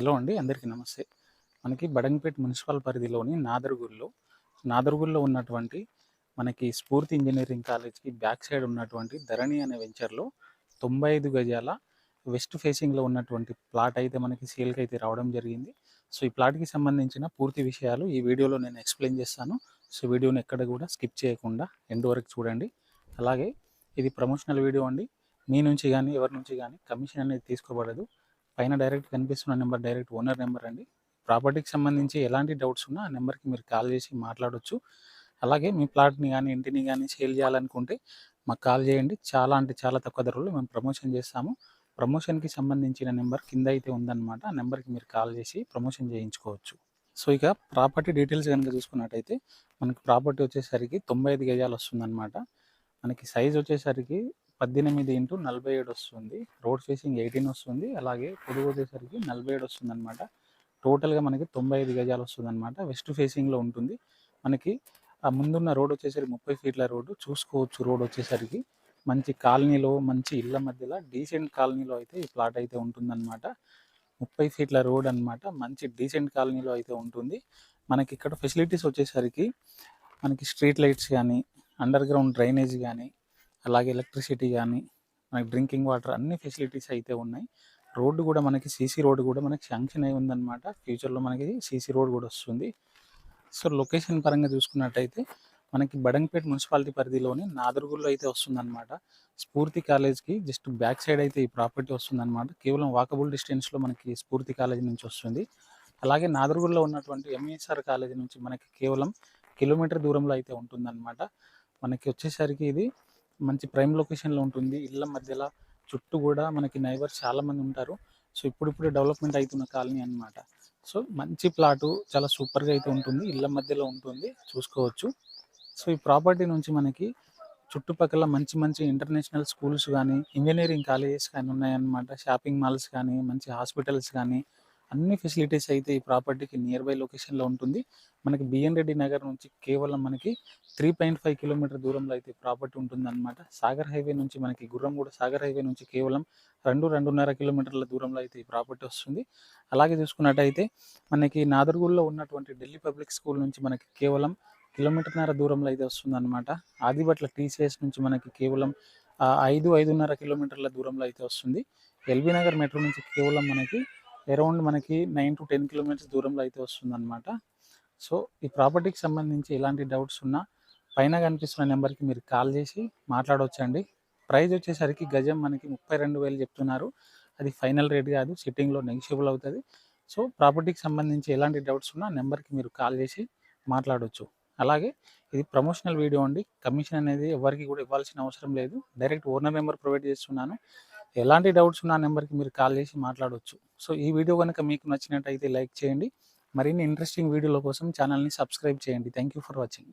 Hello అండి అందరికీ నమస్తే. మనకి బడంగపేట మున్సిపల్ పరిధిలోని నాదర్గుల్లో నాదర్గుల్లో ఉన్నటువంటి మనకి స్ఫూర్తి ఇంజనీరింగ్ కాలేజ్కి బ్యాక్ సైడ్ ఉన్నటువంటి ధరణి అనే వెంచర్లో తొంభై ఐదు గజాల వెస్ట్ ఫేసింగ్లో ఉన్నటువంటి ప్లాట్ అయితే మనకి సేల్కి అయితే రావడం జరిగింది. సో ఈ ప్లాట్కి సంబంధించిన పూర్తి విషయాలు ఈ వీడియోలో నేను ఎక్స్ప్లెయిన్ చేస్తాను. సో వీడియోని ఎక్కడ కూడా స్కిప్ చేయకుండా ఎండ్ వరకు చూడండి. అలాగే ఇది ప్రమోషనల్ వీడియో అండి. మీ నుంచి కానీ ఎవరి నుంచి కానీ కమిషన్ అనేది తీసుకోబడదు. పైన డైరెక్ట్ కనిపిస్తున్న నెంబర్ డైరెక్ట్ ఓనర్ నెంబర్ అండి. ప్రాపర్టీకి సంబంధించి ఎలాంటి డౌట్స్ ఉన్నా ఆ నెంబర్కి మీరు కాల్ చేసి మాట్లాడవచ్చు అలాగే మీ ప్లాట్ని కానీ ఇంటిని కానీ సేల్ చేయాలనుకుంటే మాకు కాల్ చేయండి. చాలా అంటే చాలా తక్కువ ధరలో మేము ప్రమోషన్ చేస్తాము. ప్రమోషన్కి సంబంధించిన నెంబర్ కింద అయితే ఉందన్నమాట. ఆ నెంబర్కి మీరు కాల్ చేసి ప్రమోషన్ చేయించుకోవచ్చు. సో ఇక ప్రాపర్టీ డీటెయిల్స్ కనుక చూసుకున్నట్టయితే మనకి ప్రాపర్టీ వచ్చేసరికి తొంభై ఐదు గజాలు వస్తుందన్నమాట. మనకి సైజ్ వచ్చేసరికి పద్దెనిమిది ఇంటూ నలభై ఏడు వస్తుంది. రోడ్ ఫేసింగ్ ఎయిటీన్ వస్తుంది. అలాగే పొడుగు వచ్చేసరికి నలభై ఏడు వస్తుంది అనమాట టోటల్గా మనకి తొంభై ఐదు గజాలు వస్తుంది అనమాట వెస్ట్ ఫేసింగ్లో ఉంటుంది. మనకి ఆ ముందున్న రోడ్ వచ్చేసరికి ముప్పై ఫీట్ల రోడ్డు. చూసుకోవచ్చు రోడ్ వచ్చేసరికి. మంచి కాలనీలో మంచి ఇళ్ళ మధ్యలో డీసెంట్ కాలనీలో అయితే ఈ ప్లాట్ అయితే ఉంటుందన్నమాట. ముప్పై ఫీట్ల రోడ్ అనమాట మంచి డీసెంట్ కాలనీలో అయితే ఉంటుంది. మనకి ఇక్కడ ఫెసిలిటీస్ వచ్చేసరికి మనకి స్ట్రీట్ లైట్స్ కానీ అండర్ గ్రౌండ్ డ్రైనేజ్ కానీ అలాగే ఎలక్ట్రిసిటీ కానీ మనకి డ్రింకింగ్ వాటర్ అన్ని ఫెసిలిటీస్ అయితే ఉన్నాయి. రోడ్డు కూడా మనకి సీసీ రోడ్డు కూడా మనకి శాంక్షన్ అయి ఉందన్నమాట. ఫ్యూచర్లో మనకి సీసీ రోడ్ కూడా వస్తుంది. సో లొకేషన్ పరంగా చూసుకున్నట్టయితే మనకి బడంగపేట మున్సిపాలిటీ పరిధిలోని నాదర్గుల్లో అయితే వస్తుందన్నమాట. స్ఫూర్తి కాలేజ్కి జస్ట్ బ్యాక్ సైడ్ అయితే ఈ ప్రాపర్టీ వస్తుందన్నమాట. కేవలం వాకబుల్ డిస్టెన్స్లో మనకి స్ఫూర్తి కాలేజ్ నుంచి వస్తుంది. అలాగే నాదర్గుల్లో ఉన్నటువంటి ఎంఈఎస్ఆర్ కాలేజ్ నుంచి మనకి కేవలం కిలోమీటర్ దూరంలో అయితే ఉంటుందన్నమాట. మనకి వచ్చేసరికి ఇది మంచి ప్రైమ్ లొకేషన్లో ఉంటుంది. ఇళ్ళ మధ్యలో చుట్టూ కూడా మనకి నైబర్స్ చాలామంది ఉంటారు. సో ఇప్పుడిప్పుడే డెవలప్మెంట్ అవుతున్న కాలనీ అనమాట సో మంచి ప్లాటు చాలా సూపర్గా అయితే ఉంటుంది. ఇళ్ళ మధ్యలో ఉంటుంది. చూసుకోవచ్చు. సో ఈ ప్రాపర్టీ నుంచి మనకి చుట్టుపక్కల మంచి మంచి ఇంటర్నేషనల్ స్కూల్స్ కానీ ఇంజనీరింగ్ కాలేజెస్ కానీ ఉన్నాయన్నమాట. షాపింగ్ మాల్స్ కానీ మంచి హాస్పిటల్స్ కానీ అన్ని ఫెసిలిటీస్ అయితే ఈ ప్రాపర్టీకి నియర్ బై లొకేషన్లో ఉంటుంది. మనకి బిఎన్ రెడ్డి నగర్ నుంచి కేవలం మనకి త్రీ పాయింట్ ఫైవ్ కిలోమీటర్ దూరంలో అయితే ప్రాపర్టీ ఉంటుందన్నమాట. సాగర్ హైవే నుంచి మనకి గుర్రంగూడ సాగర్ హైవే నుంచి కేవలం రెండు రెండున్నర కిలోమీటర్ల దూరంలో అయితే ఈ ప్రాపర్టీ వస్తుంది. అలాగే చూసుకున్నట్టయితే మనకి నాదర్గూల్లో ఉన్నటువంటి ఢిల్లీ పబ్లిక్ స్కూల్ నుంచి మనకి కేవలం కిలోమీటర్న్నర దూరంలో అయితే వస్తుందన్నమాట. ఆదిబట్ల టీసీఎస్ నుంచి మనకి కేవలం ఐదు ఐదున్నర కిలోమీటర్ల దూరంలో అయితే వస్తుంది. ఎల్బీ నగర్ మెట్రో నుంచి కేవలం మనకి అరౌండ్ మనకి నైన్ టు టెన్ కిలోమీటర్స్ దూరంలో అయితే వస్తుందన్నమాట. సో ఈ ప్రాపర్టీకి సంబంధించి ఎలాంటి డౌట్స్ ఉన్నా పైన కనిపిస్తున్న నెంబర్కి మీరు కాల్ చేసి మాట్లాడవచ్చండి ప్రైజ్ వచ్చేసరికి గజం మనకి ముప్పై రెండు వేలు చెప్తున్నారు. అది ఫైనల్ రేట్ కాదు సిట్టింగ్లో నెగిషియబుల్ అవుతుంది. సో ప్రాపర్టీకి సంబంధించి ఎలాంటి డౌట్స్ ఉన్నా నెంబర్కి మీరు కాల్ చేసి మాట్లాడవచ్చు అలాగే ఇది ప్రమోషనల్ వీడియో అండి. కమిషన్ అనేది ఎవరికి కూడా ఇవ్వాల్సిన అవసరం లేదు. డైరెక్ట్ ఓనర్ నెంబర్ ప్రొవైడ్ చేస్తున్నాను. ఎలాంటి డౌట్స్ ఉన్న నెంబర్కి మీరు కాల్ చేసి మాట్లాడవచ్చు సో ఈ వీడియో కనుక మీకు నచ్చినట్టయితే లైక్ చేయండి. మరిన్ని ఇంట్రెస్టింగ్ వీడియోల కోసం ఛానల్ని సబ్స్క్రైబ్ చేయండి. Thank you for watching.